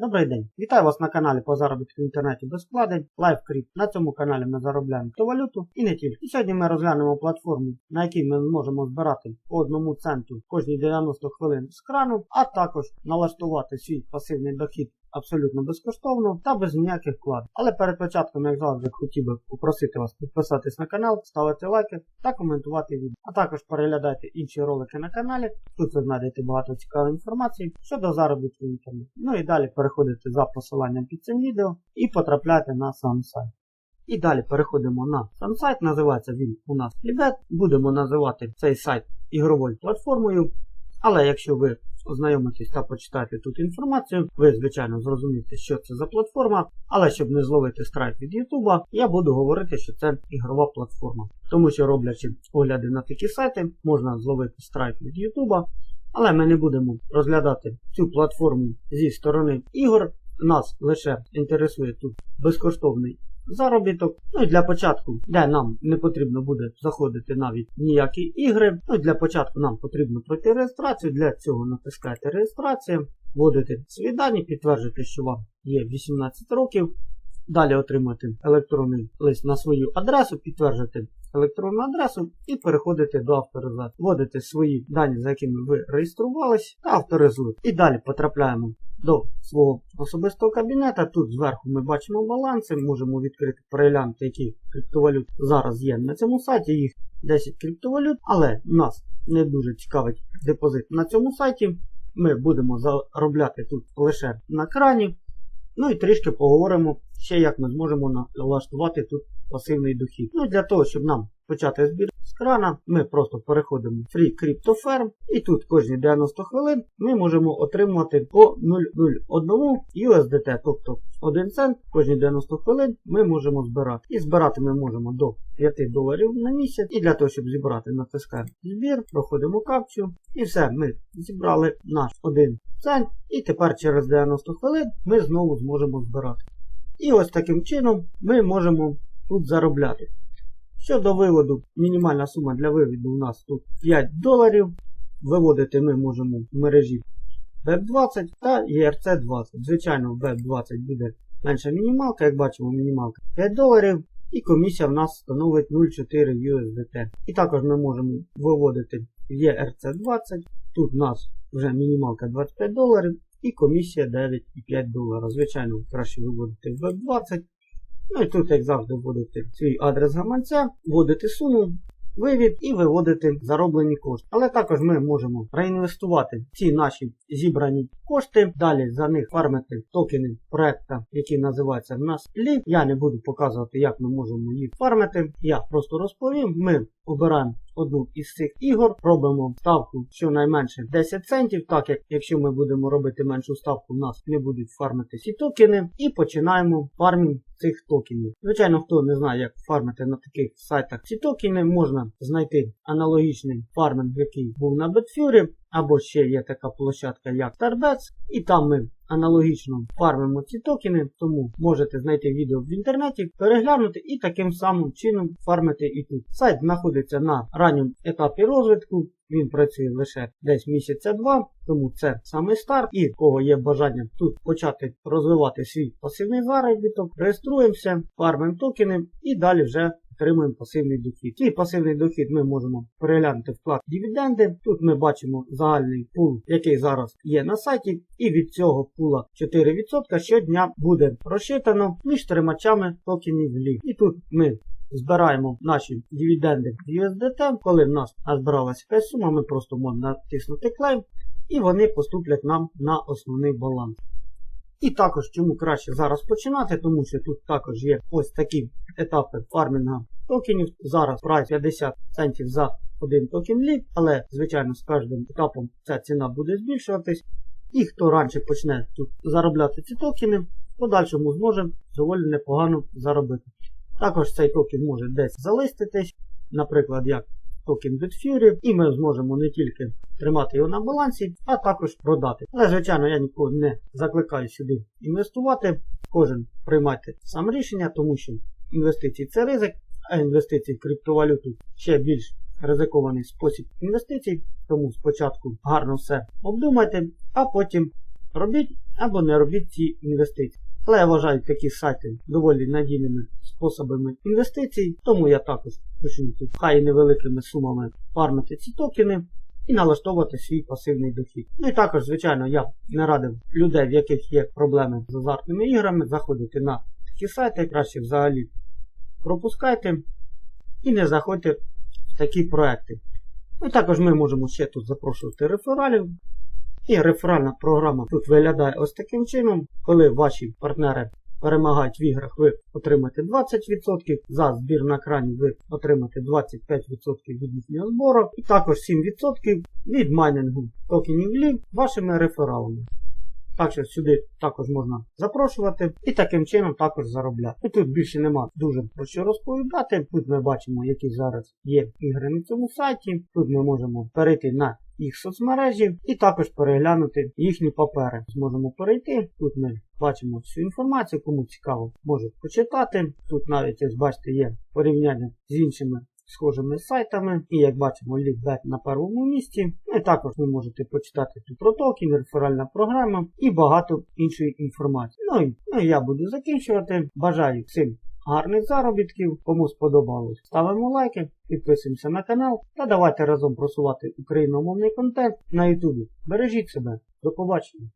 Добрий день! Вітаю вас на каналі по заробітку в інтернеті без вкладень LiveCrypt. На цьому каналі ми заробляємо криптовалюту і не тільки. І сьогодні ми розглянемо платформу, на якій ми можемо збирати по одному центу кожні 90 хвилин з крану, а також налаштувати свій пасивний дохід абсолютно безкоштовно та без ніяких вкладів. Але перед початком, як завжди, хотів би попросити вас підписатись на канал, ставити лайки та коментувати відео. А також переглядайте інші ролики на каналі. Тут ви знайдете багато цікавої інформації щодо заробітку в інтернеті. Ну і далі переходите за посиланням під цим відео і потрапляєте на сам сайт. І далі переходимо на сам сайт, називається він у нас Libet. Будемо називати цей сайт ігровою платформою. Але якщо ви ознайомитесь та почитаєте тут інформацію, ви, звичайно, зрозумієте, що це за платформа. Але щоб не зловити страйк від Ютуба, я буду говорити, що це ігрова платформа. Тому що роблячи огляди на такі сайти, можна зловити страйк від Ютуба. Але ми не будемо розглядати цю платформу зі сторони ігор. Нас лише інтересує тут безкоштовний заробіток. Ну і для початку, де нам не потрібно буде заходити навіть ніякі ігри. Ну і для початку нам потрібно пройти реєстрацію. Для цього натискаєте реєстрацію, вводите свої дані, підтверджуєте, що вам є 18 років. Далі отримати електронний лист на свою адресу, підтверджуєте електронну адресу і переходите до авторизації. Вводите свої дані, за якими ви реєструвались, та авторизуєте. І далі потрапляємо до свого особистого кабінета. Тут зверху ми бачимо баланси, можемо відкрити переглянути, які криптовалют зараз є на цьому сайті. Їх 10 криптовалют, але нас не дуже цікавить депозит на цьому сайті. Ми будемо заробляти тут лише на крані. Ну і трішки поговоримо ще, як ми зможемо налаштувати тут пасивний дохід. Ну для того, щоб нам почати збір з крана, ми просто переходимо в Free Crypto Farm і тут кожні 90 хвилин ми можемо отримувати по 0,01 USDT, тобто 1 цент кожні 90 хвилин ми можемо збирати. І збирати ми можемо до 5 доларів на місяць. І для того, щоб зібрати, натискаємо збір, проходимо капчу. І все, ми зібрали наш 1 цент. І тепер через 90 хвилин ми знову зможемо збирати. І ось таким чином ми можемо тут заробляти. Щодо виводу, мінімальна сума для виводу у нас тут 5 доларів. Виводити ми можемо в мережі BEP20 та ERC20. Звичайно, в BEP20 буде менша мінімалка, як бачимо, мінімалка 5 доларів. І комісія в нас становить 0,4 USDT. І також ми можемо виводити в ERC20. Тут у нас вже мінімалка 25 доларів і комісія 9,5 доларів. Звичайно, краще виводити в BEP20. Ну і тут, як завжди, вводити свій адрес гаманця, вводити суму, вивід і виводити зароблені кошти. Але також ми можемо реінвестувати ці наші зібрані кошти, далі за них фармити токени проекта, який називається в нас LIV. Я не буду показувати, як ми можемо їх фармити. Я просто розповім. Ми обираємо одну із цих ігор, робимо ставку щонайменше 10 центів, так як якщо ми будемо робити меншу ставку, у нас не будуть фармити ці токени, і починаємо фармінг цих токенів. Звичайно, хто не знає, як фармити на таких сайтах ці токени, можна знайти аналогічний фарминг, який був на Betfury, або ще є така площадка, як Starbets, і там ми аналогічно фармимо ці токени, тому можете знайти відео в інтернеті, переглянути і таким самим чином фармити і тут. Сайт знаходиться на ранньому етапі розвитку. Він працює лише десь місяця-два, тому це саме старт. І кого є бажання тут почати розвивати свій пасивний заробіток, реєструємося, фармимо токени і далі вже отримуємо пасивний дохід. Цей пасивний дохід ми можемо переглянути вклад дивіденди. Тут ми бачимо загальний пул, який зараз є на сайті, і від цього пула 4% щодня буде розчитано між тримачами токенів LIV. І тут ми збираємо наші дивіденди в USDT. Коли в нас збиралася якась сума, ми просто можемо натиснути клейм, і вони поступлять нам на основний баланс. І також чому краще зараз починати, тому що тут також є ось такі етапи фармінга токенів. Зараз прайс 50 центів за один токен ліп, але, звичайно, з кожним етапом ця ціна буде збільшуватись. І хто раніше почне тут заробляти ці токени, в подальшому зможе доволі непогано заробити. Також цей токен може десь залиститись, наприклад, як токен Bitfury, і ми зможемо не тільки тримати його на балансі, а також продати. Але, звичайно, я нікого не закликаю сюди інвестувати. Кожен приймайте сам рішення, тому що інвестиції це ризик, а інвестиції в криптовалюту ще більш ризикований спосіб інвестицій. Тому спочатку гарно все обдумайте, а потім робіть. або не робіть ці інвестиції. Але я вважаю такі сайти доволі надійними способами інвестицій, тому я також почну тут хай невеликими сумами фармити ці токени і налаштовувати свій пасивний дохід. Ну і також, звичайно, я не радив людей, в яких є проблеми з азартними іграми, заходити на такі сайти, краще взагалі пропускайте і не заходьте в такі проекти. Ну також ми можемо ще тут запрошувати рефералів. І реферальна програма тут виглядає ось таким чином, коли ваші партнери перемагають в іграх, ви отримаєте 20%, за збір на крані ви отримаєте 25% від їхнього збору, і також 7% від майнінгу токенів лів вашими рефералами. Так що сюди також можна запрошувати і таким чином також заробляти. І тут більше нема дуже про що розповідати. Тут ми бачимо, які зараз є ігри на цьому сайті. Тут ми можемо перейти на їх соцмережі і також переглянути їхні папери. Зможемо перейти. Тут ми бачимо всю інформацію, кому цікаво, може почитати. Тут навіть, ось бачите, є порівняння з іншими схожими сайтами. І як бачимо, лікбет на першому місці. Ну і також ви можете почитати тут про токен, реферальна програма і багато іншої інформації. Ну і, ну я буду закінчувати. Бажаю всім гарних заробітків. Кому сподобалось, ставимо лайки, підписуємося на канал та давайте разом просувати україномовний контент на Ютубі. Бережіть себе. До побачення.